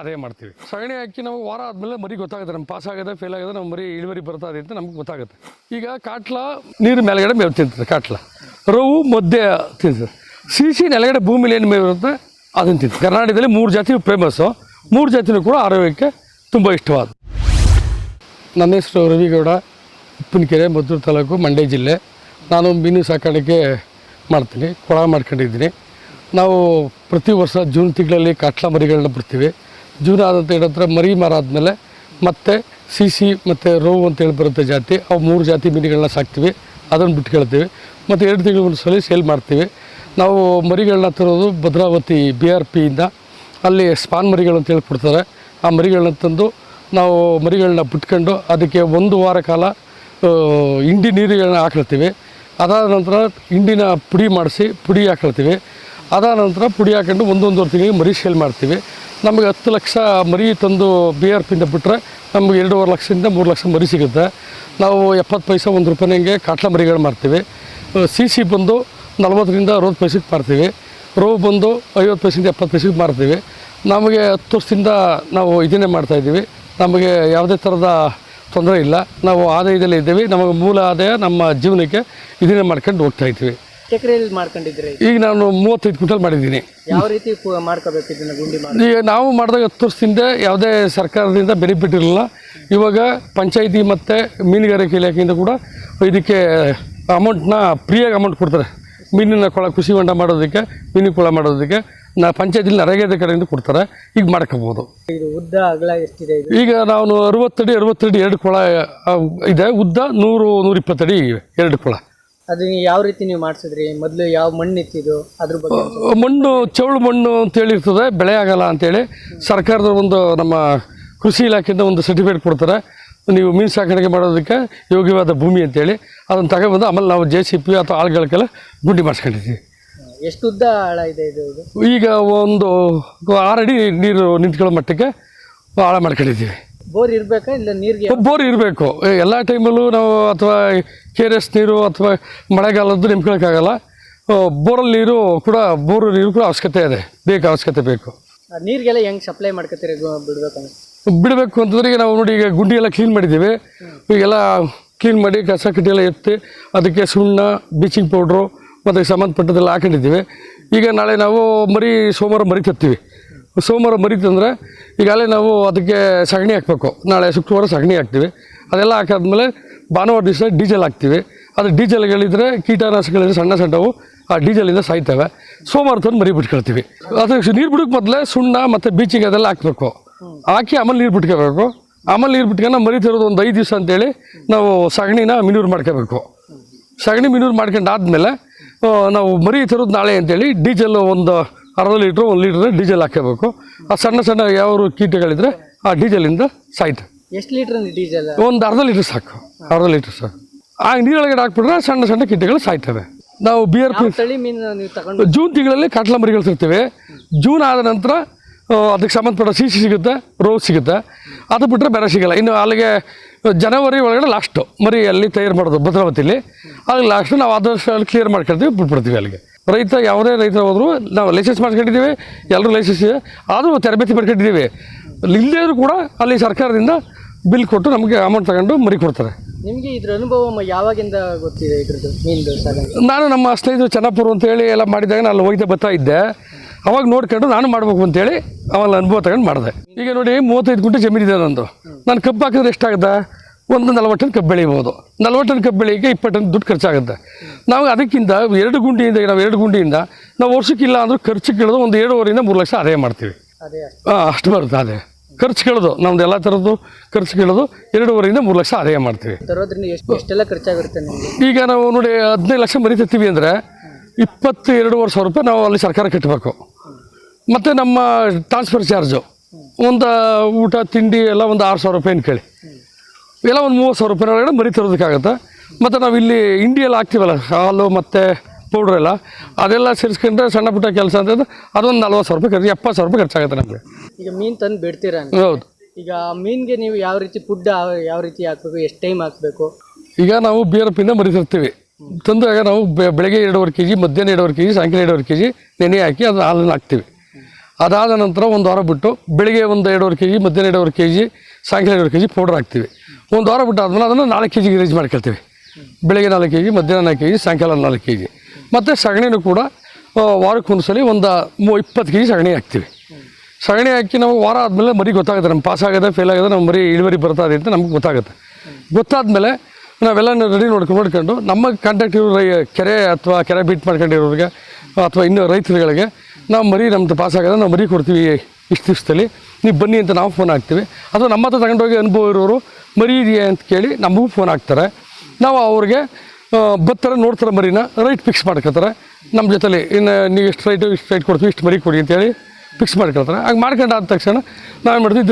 ಅದೇ ಮಾಡ್ತೀವಿ. ಸಗಣಿ ಹಾಕಿ ನಾವು ವಾರ ಆದಮೇಲೆ ಮರಿ ಗೊತ್ತಾಗುತ್ತೆ ನಮ್ಮ ಪಾಸ್ ಆಗಿದೆ ಫೇಲ್ ಆಗಿದೆ ನಮ್ಮ ಮರಿ ಇಳುವರಿ ಬರ್ತಾ ಇದೆ ಅಂತ ನಮ್ಗೆ ಗೊತ್ತಾಗುತ್ತೆ. ಈಗ ಕಾಟ್ಲ ನೀರು ಮೇಲ್ಗಡೆ ಮೇವು ತಿಂತದೆ, ಕಾಟ್ಲ. ರವು ಮಧ್ಯೆ ತಿಂತದೆ. ಸಿಸಿ ನೆಲಗಡೆ ಭೂಮಿಲಿ ಏನು ಮೇವು ಇರುತ್ತೆ, ಅದನ್ನು ತಿಂತದೆ. ಕರ್ನಾಟಕದಲ್ಲಿ ಮೂರು ಜಾತಿ ಫೇಮಸ್ಸು ಮೂರು ಜಾತಿನೂ ಕೂಡ ಆರೋಗ್ಯಕ್ಕೆ ತುಂಬ ಇಷ್ಟವಾದ. ನನ್ನ ಹೆಸರು ರವಿಗೌಡ, ಉಪ್ಪಿನಕೆರೆ, ಮದ್ದೂರು ತಾಲೂಕು, ಮಂಡ್ಯ ಜಿಲ್ಲೆ. ನಾನು ಮೀನು ಸಾಕಾಣಿಕೆ ಮಾಡ್ತೀನಿ, ಕೊಳ ಮಾಡ್ಕೊಂಡಿದ್ದೀನಿ. ನಾವು ಪ್ರತಿ ವರ್ಷ ಜೂನ್ ತಿಂಗಳಲ್ಲಿ ಕಾಟ್ಲ ಮರಿಗಳನ್ನ ಬಿಡ್ತೀವಿ. ಜೂನ್ ಆದಂತ ಹೇಳಿದ್ರೆ ಮರಿ ಮಾರಾದ್ಮೇಲೆ ಮತ್ತೆ ಸಿ ಸಿ ಮತ್ತು ರೋವು ಅಂತೇಳಿ ಬರುತ್ತೆ ಜಾತಿ, ಅವು ಮೂರು ಜಾತಿ ಮೀನುಗಳನ್ನ ಸಾಕ್ತೀವಿ. ಅದನ್ನು ಬಿಟ್ಕೊಳ್ತೀವಿ ಮತ್ತು ಎರಡು ತಿಂಗಳು ಒಂದು ಸಲ ಸೇಲ್ ಮಾಡ್ತೀವಿ. ನಾವು ಮರಿಗಳನ್ನ ತರೋದು ಭದ್ರಾವತಿ ಬಿ ಆರ್ ಪಿಯಿಂದ ಅಲ್ಲಿ ಸ್ಪಾನ್ ಮರಿಗಳು ಅಂತ ಹೇಳ್ಕೊಡ್ತಾರೆ. ಆ ಮರಿಗಳನ್ನ ತಂದು ನಾವು ಮರಿಗಳನ್ನ ಬಿಟ್ಕೊಂಡು ಅದಕ್ಕೆ ಒಂದು ವಾರ ಕಾಲ ಹಿಂಡಿ ನೀರುಗಳನ್ನ ಹಾಕಿರ್ತೀವಿ ಅದಾದ ನಂತರ ಹಿಂಡಿನ ಪುಡಿ ಮಾಡಿಸಿ ಪುಡಿ ಹಾಕಿರ್ತೀವಿ ಅದಾದ ನಂತರ ಪುಡಿ ಹಾಕೊಂಡು ಒಂದೊಂದುವರೆ ತಿಂಗಳಿಗೆ ಮರಿ ಸೇಲ್ ಮಾಡ್ತೀವಿ. ನಮಗೆ ಹತ್ತು ಲಕ್ಷ ಮರಿ ತಂದು ಬಿ ಆರ್ ಪಿಯಿಂದ ಬಿಟ್ಟರೆ ನಮಗೆ ಎರಡೂವರೆ ಲಕ್ಷದಿಂದ ಮೂರು ಲಕ್ಷ ಮರಿ ಸಿಗುತ್ತೆ. ನಾವು ಎಪ್ಪತ್ತು ಪೈಸೆ ಒಂದು ರೂಪಾಯಿನಂಗೆ ಕಾಟ್ಲ ಮರಿಗಳು ಮಾರ್ತೀವಿ ಸಿ ಸಿ ಬಂದು ನಲ್ವತ್ತರಿಂದ ಅರವತ್ತು ಪೈಸೆಗೆ ಮಾರ್ತೀವಿ. ರೋ ಬಂದು ಐವತ್ತು ಪೈಸೆಯಿಂದ ಎಪ್ಪತ್ತು ಪೈಸೆಗೆ ಮಾರ್ತೀವಿ. ನಮಗೆ ಹತ್ತು ವರ್ಷದಿಂದ ನಾವು ಇದನ್ನೇ ಮಾಡ್ತಾಯಿದ್ದೀವಿ ನಮಗೆ ಯಾವುದೇ ಥರದ ತೊಂದರೆ ಇಲ್ಲ. ನಾವು ಆದಾಯದಲ್ಲೇ ಇದ್ದೀವಿ. ನಮಗೆ ಮೂಲ ಆದಾಯ ನಮ್ಮ ಜೀವನಕ್ಕೆ ಇದನ್ನೇ ಮಾಡ್ಕೊಂಡು ಹೋಗ್ತಾ ಇದ್ದೀವಿ. ಎಕರೆಯಲ್ಲಿ ಮಾಡ್ಕೊಂಡಿದ್ರೆ ಈಗ? ನಾನು ಮೂವತ್ತೈದು ಕ್ವಿಂಟಲ್ ಮಾಡಿದ್ದೀನಿ. ಯಾವ ರೀತಿ ಕು- ಮಾಡ್ಕೋಬೇಕು ಇದನ್ನ ಗುಂಡಿ ಮಾಡಿ ಈಗ ನಾವು ಮಾಡಿದಾಗ ಹತ್ತು ವರ್ಷದಿಂದ ಯಾವುದೇ ಸರ್ಕಾರದಿಂದ ಬೆನಿಫಿಟ್ ಇರಲಿಲ್ಲ ಇವಾಗ ಪಂಚಾಯಿತಿ ಮತ್ತು ಮೀನುಗಾರಿಕೆ ಇಲಾಖೆಯಿಂದ ಕೂಡ ಇದಕ್ಕೆ ಅಮೌಂಟ್ನ ಫ್ರೀಯಾಗಿ ಅಮೌಂಟ್ ಕೊಡ್ತಾರೆ. ಮೀನಿನ ಕೊಳ ಕೃಷಿ ಹೊಂಡ ಮಾಡೋದಕ್ಕೆ ಮೀನಿನ ಕೊಳ ಮಾಡೋದಕ್ಕೆ ನಾ ಪಂಚಾಯತಿಲಿ ನರೇಗದ ಕಡೆಯಿಂದ ಕೊಡ್ತಾರೆ. ಈಗ ಮಾಡ್ಕೋಬೋದು. ಇದು ಉದ್ದ ಅಗಲ ಎಷ್ಟಿದೆ ಇದು? ಈಗ ನಾನು ಅರವತ್ತಡಿ ಅರವತ್ತಡಿ ಎರಡು ಕೊಳ ಆ, ಇದೆ. ಉದ್ದ ನೂರು ನೂರಿಪ್ಪತ್ತಡಿ ಎರಡು ಕೊಳ. ಅದು ಯಾವ ರೀತಿ ನೀವು ಮಾಡಿಸಿದ್ರಿ? ಮೊದಲು ಯಾವ ಮಣ್ಣು ಇತ್ತಿದ್ದು? ಅದ್ರ ಬಗ್ಗೆ ಮಣ್ಣು ಚೌಳು ಮಣ್ಣು ಅಂತೇಳಿ ಇರ್ತದೆ ಬೆಳೆ ಆಗಲ್ಲ ಅಂತೇಳಿ ಸರ್ಕಾರದ ಒಂದು ನಮ್ಮ ಕೃಷಿ ಇಲಾಖೆಯಿಂದ ಒಂದು ಸರ್ಟಿಫಿಕೇಟ್ ಕೊಡ್ತಾರೆ. ನೀವು ಮೀನು ಸಾಕಾಣಿಕೆ ಮಾಡೋದಕ್ಕೆ ಯೋಗ್ಯವಾದ ಭೂಮಿ ಅಂತೇಳಿ ಅದನ್ನು ತಗೊಂಡ್ಬಂದು ಆಮೇಲೆ ನಾವು ಜೆ ಸಿ ಪಿ ಅಥವಾ ಆಳುಗಳಿಗೆಲ್ಲ ಗುಂಡಿ ಮಾಡಿಸ್ಕೊಂಡಿದ್ದೀವಿ. ಎಷ್ಟು ಉದ್ದ ಆಳ ಇದೆ ಇದು ಇದು? ಈಗ ಒಂದು ಆರಡಿ ನೀರು ನಿಂತ್ಕೊಳ್ಳೋ ಮಟ್ಟಕ್ಕೆ ಆಳ ಮಾಡ್ಕೊಂಡಿದ್ದೀವಿ. ಬೋರ್ ಇರಬೇಕಾ ಇಲ್ಲ ನೀರಿಗೆ ಬೋರ್ ಇರಬೇಕು. ಎಲ್ಲ ಟೈಮಲ್ಲೂ ನಾವು ಅಥವಾ ಕೆ ಆರ್ ಎಸ್ ನೀರು ಅಥವಾ ಮಳೆಗಾಲದ್ದು ನಿಂತ್ಕೊಳ್ಳೋಕ್ಕಾಗಲ್ಲ ಬೋರಲ್ಲಿ ನೀರು ಕೂಡ ಬೋರ್ ನೀರು ಕೂಡ ಅವಶ್ಯಕತೆ ಇದೆ. ಬೇಕು ಅವಶ್ಯಕತೆ ಬೇಕು. ನೀರಿಗೆಲ್ಲ ಹೆಂಗೆ ಸಪ್ಲೈ ಮಾಡ್ಕೊತೀರಿ ಬಿಡಬೇಕು ಬಿಡಬೇಕು ಅಂತಂದ್ರೆ ಈಗ ನಾವು ನೋಡಿ ಈಗ ಗುಂಡಿ ಎಲ್ಲ ಕ್ಲೀನ್ ಮಾಡಿದ್ದೀವಿ. ಈಗೆಲ್ಲ ಕ್ಲೀನ್ ಮಾಡಿ ಕಸ ಕಡ್ಡಿ ಎಲ್ಲ ಎತ್ತಿ ಅದಕ್ಕೆ ಸುಣ್ಣ ಬ್ಲೀಚಿಂಗ್ ಪೌಡ್ರು ಮತ್ತು ಸಂಬಂಧಪಟ್ಟದೆಲ್ಲ ಹಾಕೊಂಡಿದ್ದೀವಿ. ಈಗ ನಾಳೆ ನಾವು ಮರಿ ಸೋಮವಾರ ಮರಿ ತರ್ತೀವಿ. ಸೋಮವಾರ ಮರಿ ತಂದರೆ ಈಗಾಗಲೇ ನಾವು ಅದಕ್ಕೆ ಸಗಣಿ ಹಾಕಬೇಕು. ನಾಳೆ ಶುಕ್ರವಾರ ಸಗಣಿ ಹಾಕ್ತೀವಿ. ಅದೆಲ್ಲ ಹಾಕಾದ್ಮೇಲೆ ಭಾನುವಾರ ದಿವಸ ಡೀಸೆಲ್ ಹಾಕ್ತೀವಿ. ಅದು ಡೀಸೆಲ್ಗಳಿದ್ರೆ ಕೀಟನಾಶಕಗಳಿದ್ರೆ ಸಣ್ಣ ಸಣ್ಣವು ಆ ಡೀಸೆಲಿಂದ ಸಾಯ್ತವೆ. ಸೋಮವಾರ ತಂದು ಮರಿ ಬಿಟ್ಕೊಳ್ತೀವಿ. ಅದಕ್ಕೆ ನೀರು ಬಿಡೋಕೆ ಮೊದಲೇ ಸುಣ್ಣ ಮತ್ತು ಬೀಚಿಗೆ ಅದೆಲ್ಲ ಹಾಕಬೇಕು. ಹಾಕಿ ಆಮೇಲೆ ನೀರು ಬಿಟ್ಕೋಬೇಕು. ಆಮೇಲೆ ನೀರು ಬಿಟ್ಕೊಂಡು ಮರಿ ತರೋದು ಒಂದು ಐದು ದಿವಸ ಅಂತೇಳಿ ನಾವು ಸಗಣಿನ ಮಿನೂರು ಮಾಡ್ಕೋಬೇಕು. ಸಗಣಿ ಮಿನೂರು ಮಾಡ್ಕೊಂಡು ಆದಮೇಲೆ ನಾವು ಮರಿ ತರೋದು ನಾಳೆ ಅಂತೇಳಿ ಡೀಸೆಲ್ ಒಂದು ಅರ್ಧ ಲೀಟ್ರು ಒಂದು ಲೀಟ್ರ್ ಡೀಸೆಲ್ ಹಾಕಬೇಕು ಆ ಸಣ್ಣ ಸಣ್ಣ ಯಾವ ಕೀಟಗಳಿದ್ರೆ ಆ ಡೀಸೆಲಿಂದ ಸಾಯ್ತವೆ ಎಷ್ಟು ಲೀಟರ್ ಡೀಸೆಲ್? ಒಂದು ಅರ್ಧ ಲೀಟ್ರ್ ಸಾಕು. ಅರ್ಧ ಲೀಟ್ರ್ ಸಾಕು ಆ ನೀರೊಳಗಡೆ ಹಾಕ್ಬಿಟ್ರೆ ಸಣ್ಣ ಸಣ್ಣ ಕೀಟಗಳು ಸಾಯ್ತವೆ. ನಾವು ಬಿ ಆರ್ ಪಿ ಜೂನ್ ತಿಂಗಳಲ್ಲಿ ಕಟ್ಲ ಮರಿಗಳು ಸಿಗ್ತವೆ. ಜೂನ್ ಆದ ನಂತರ ಅದಕ್ಕೆ ಸಂಬಂಧಪಟ್ಟ ಸಿ ಸಿ ಸಿಗುತ್ತೆ ರೋಸ್ ಸಿಗುತ್ತೆ. ಅದು ಬಿಟ್ಟರೆ ಬೇರೆ ಸಿಗಲ್ಲ. ಇನ್ನು ಅಲ್ಲಿಗೆ ಜನವರಿ ಒಳಗಡೆ ಲಾಸ್ಟು ಮರಿ ಅಲ್ಲಿ ತಯಾರು ಮಾಡೋದು ಭದ್ರಾವತಿಯಲ್ಲಿ ಅಲ್ಲಿ ಲಾಸ್ಟು ನಾವು ಆದಷ್ಟು ಅಲ್ಲಿ ಕ್ಲಿಯರ್ ಮಾಡ್ಕೊಳ್ತೀವಿ ಬಿಟ್ಬಿಡ್ತೀವಿ ಅಲ್ಲಿಗೆ. ರೈತ ಯಾವುದೇ ರೈತರು ಹೋದರೂ ನಾವು ಲೈಸೆನ್ಸ್ ಮಾಡ್ಕೊಂಡಿದ್ದೀವಿ ಎಲ್ಲರೂ ಲೈಸೆನ್ಸ್ ಇದೆ. ಆದರೂ ತರಬೇತಿ ಮಾಡ್ಕೊಂಡಿದ್ದೀವಿ. ಇಲ್ಲದೇ ಕೂಡ ಅಲ್ಲಿ ಸರ್ಕಾರದಿಂದ ಬಿಲ್ ಕೊಟ್ಟು ನಮಗೆ ಅಮೌಂಟ್ ತಗೊಂಡು ಮರಿ ಕೊಡ್ತಾರೆ. ನಿಮಗೆ ಇದ್ರ ಅನುಭವ ಯಾವಾಗಿಂದ ಗೊತ್ತಿದೆ ಇದ್ರದ್ದು? ನಾನು ನಮ್ಮ ಸ್ನೇಹಿತರು ಅಂತ ಹೇಳಿ ಎಲ್ಲ ಮಾಡಿದಾಗ ನಾನು ಅಲ್ಲಿ ಹೋಗ್ತಾ ಬರ್ತಾ ಇದ್ದೆ. ಅವಾಗ ನೋಡ್ಕೊಂಡು ನಾನು ಮಾಡ್ಬೇಕು ಅಂತೇಳಿ ಅವಾಗ ಅನುಭವ ತಗೊಂಡು ಮಾಡಿದೆ. ಈಗ ನೋಡಿ ಮೂವತ್ತೈದು ಗುಂಟೆ ಜಮೀನಿದೆ ನಂದು. ನಾನು ಕಬ್ಬು ಹಾಕಿದ್ರೆ ಎಷ್ಟಾಗುತ್ತೆ? ಒಂದು ನಲ್ವತ್ತು ಟನ್ ಕಬ್ಬು ಬೆಳಿಬೋದು. ನಲ್ವತ್ತು ಟನ್ ಕಬ್ಬು ಬೆಳೆಯಕ್ಕೆ ಇಪ್ಪತ್ತು ಟನ್ ದುಡ್ಡು ಖರ್ಚಾಗುತ್ತೆ. ನಾವು ಅದಕ್ಕಿಂತ ಎರಡು ಗುಂಡಿಯಿಂದ ನಾವು ಎರಡು ಗುಂಡಿಯಿಂದ ನಾವು ವರ್ಷಕ್ಕಿಲ್ಲ ಅಂದರೂ ಖರ್ಚು ಕೇಳೋದು ಒಂದು ಏಳುವರೆಯಿಂದ ಮೂರು ಲಕ್ಷ ಆದಾಯ ಮಾಡ್ತೀವಿ. ಹಾಂ ಅಷ್ಟು ಬರುತ್ತೆ ಅದೇ ಖರ್ಚು ಕೇಳೋದು ನಮ್ದು ಎಲ್ಲ ಥರದ್ದು ಖರ್ಚು ಕೇಳೋದು ಎರಡೂವರೆಯಿಂದ ಮೂರು ಲಕ್ಷ ಆದಾಯ ಮಾಡ್ತೀವಿ. ಎಷ್ಟೆಲ್ಲ ಖರ್ಚಾಗಿರುತ್ತೆ ಈಗ ನಾವು ನೋಡಿ ಹದಿನೈದು ಲಕ್ಷ ಮರಿತಿರ್ತೀವಿ ಅಂದರೆ ಇಪ್ಪತ್ತು ಎರಡೂವರೆ ಸಾವಿರ ರೂಪಾಯಿ ನಾವು ಅಲ್ಲಿ ಸರ್ಕಾರ ಕಟ್ಟಬೇಕು. ಮತ್ತು ನಮ್ಮ ಟ್ರಾನ್ಸ್ಫರ್ ಚಾರ್ಜು ಒಂದು ಊಟ ತಿಂಡಿ ಎಲ್ಲ ಒಂದು ಆರು ಸಾವಿರ ರೂಪಾಯಿ ಕೇಳಿ ಎಲ್ಲ ಒಂದು ಮೂವತ್ತು ಸಾವಿರ ರೂಪಾಯಿ ಒಳಗಡೆ ಮರಿ ತರೋದಕ್ಕಾಗತ್ತೆ. ಮತ್ತು ನಾವು ಇಲ್ಲಿ ಇಂಡಿಯಲ್ಲಿ ಹಾಕ್ತೀವಲ್ಲ ಹಾಲು ಮತ್ತು ಪೌಡ್ರ್ ಎಲ್ಲ ಅದೆಲ್ಲ ಸೇರಿಸ್ಕೊಂಡ್ರೆ ಸಣ್ಣ ಪುಟ್ಟ ಕೆಲಸ ಅಂತಂದ್ರೆ ಅದೊಂದು ನಲ್ವತ್ತು ಸಾವಿರ ರೂಪಾಯಿ ಖರ್ಚು ಎಪ್ಪತ್ತು ಸಾವಿರ ರೂಪಾಯಿ ಖರ್ಚಾಗುತ್ತೆ ನಮಗೆ. ಈಗ ಮೀನು ತಂದು ಬಿಡ್ತೀರಾ ಹೌದು. ಈಗ ಮೀನಿಗೆ ನೀವು ಯಾವ ರೀತಿ ಫುಡ್ ಯಾವ ರೀತಿ ಹಾಕಬೇಕು ಎಷ್ಟು ಟೈಮ್ ಹಾಕಬೇಕು? ಈಗ ನಾವು ಬಿ ಆರ್ ಪಿಂದ ಮರಿತಿರ್ತೀವಿ ತಂದಾಗ ನಾವು ಬೆಳಗ್ಗೆ ಎರಡೂವರೆ ಕೆ ಜಿ ಮಧ್ಯಾಹ್ನ ಎರಡೂವರೆ ಕೆ ಜಿ ಸಾಯಂಕಾಲ ಎರಡೂವರೆ ಕೆ ಜಿ ನೆನೆ ಹಾಕಿ ಅದು ಹಾಲನ್ನು ಹಾಕ್ತೀವಿ. ಅದಾದ ನಂತರ ಒಂದು ವಾರ ಬಿಟ್ಟು ಬೆಳಿಗ್ಗೆ ಒಂದು ಎರಡೂವರೆ ಕೆ ಜಿ ಮಧ್ಯಾಹ್ನ ಎರಡೂವರೆ ಕೆ ಜಿ ಸಾಯಂಕಾಲ ಎರಡೂವರೆ ಕೆ ಜಿ ಪೌಡರ್ ಹಾಕ್ತೀವಿ. ಒಂದು ವಾರ ಬಿಟ್ಟು ಆದಮೇಲೆ ಅದನ್ನು ನಾಲ್ಕು ಕೆ ಜಿಗೆ ರೇಜ್ ಮಾಡ್ಕೊಳ್ತೀವಿ ಬೆಳಿಗ್ಗೆ ನಾಲ್ಕು ಕೆ ಜಿ ಮಧ್ಯಾಹ್ನ ನಾಲ್ಕು ಕೆ ಜಿ ಸಾಯಂಕಾಲ ನಾಲ್ಕು ಕೆ ಜಿ ಮತ್ತು ಸಗಣಿನೂ ಕೂಡ ವಾರಕ್ಕೆ ಒಂದು ಸಲ ಒಂದು ಮೂ, ಇಪ್ಪತ್ತು ಕೆ ಜಿ ಸಗಣಿ ಹಾಕ್ತೀವಿ. ಸಗಣಿ ಹಾಕಿ ನಾವು ವಾರ ಆದಮೇಲೆ ಮರಿ ಗೊತ್ತಾಗುತ್ತೆ ನಮ್ಮ ಪಾಸ್ ಆಗಿದೆ ಫೇಲ್ ಆಗಿದೆ ನಮ್ಮ ಮರಿ ಇಳುವರಿ ಬರ್ತದೆ ಅಂತ ನಮ್ಗೆ ಗೊತ್ತಾಗುತ್ತೆ. ಗೊತ್ತಾದಮೇಲೆ ನಾವೆಲ್ಲ ರೆಡಿ ನೋಡ್ಕೊಂಡು ನೋಡ್ಕೊಂಡು ನಮ್ಮ ಕಾಂಟ್ಯಾಕ್ಟ್ ಇರೋ ಕೆರೆ ಅಥವಾ ಕೆರೆ ಬೀಟ್ ಮಾಡ್ಕೊಂಡಿರೋರಿಗೆ, ಅಥವಾ ಇನ್ನೂ ರೈತರುಗಳಿಗೆ ನಾವು ಮರಿ ನಮ್ಮದು ಪಾಸ್ ಆಗಿದೆ ನಾವು ಮರಿ ಕೊಡ್ತೀವಿ ಇಷ್ಟು ದಿವಸದಲ್ಲಿ. ನೀವು ಬನ್ನಿ ಅಂತ ನಾವು ಫೋನ್ ಹಾಕ್ತೀವಿ. ಅಥವಾ ನಮ್ಮ ಹತ್ರ ತಗೊಂಡೋಗಿ ಅನುಭವ ಇರೋರು ಮರಿ ಇದೆಯಾ ಅಂತ ಕೇಳಿ ನಮಗೂ ಫೋನ್ ಹಾಕ್ತಾರೆ. ನಾವು ಅವ್ರಿಗೆ ಬರ್ತಾರೆ, ನೋಡ್ತಾರೆ ಮರಿನ ರೈಟ್ ಫಿಕ್ಸ್ ಮಾಡ್ಕೊತಾರೆ ನಮ್ಮ ಜೊತೆಲಿ, ಇನ್ನು ನೀವು ಎಷ್ಟು ರೈಟು ಇಷ್ಟು ರೈಟ್ ಕೊಡ್ತೀವಿ, ಇಷ್ಟು ಮರಿ ಕೊಡಿ ಅಂತೇಳಿ ಫಿಕ್ಸ್ ಮಾಡ್ಕೊಳ್ತಾರೆ. ಹಾಗೆ ಮಾಡ್ಕೊಂಡಾದ ತಕ್ಷಣ ನಾವೇನು ಮಾಡ್ತೀವಿ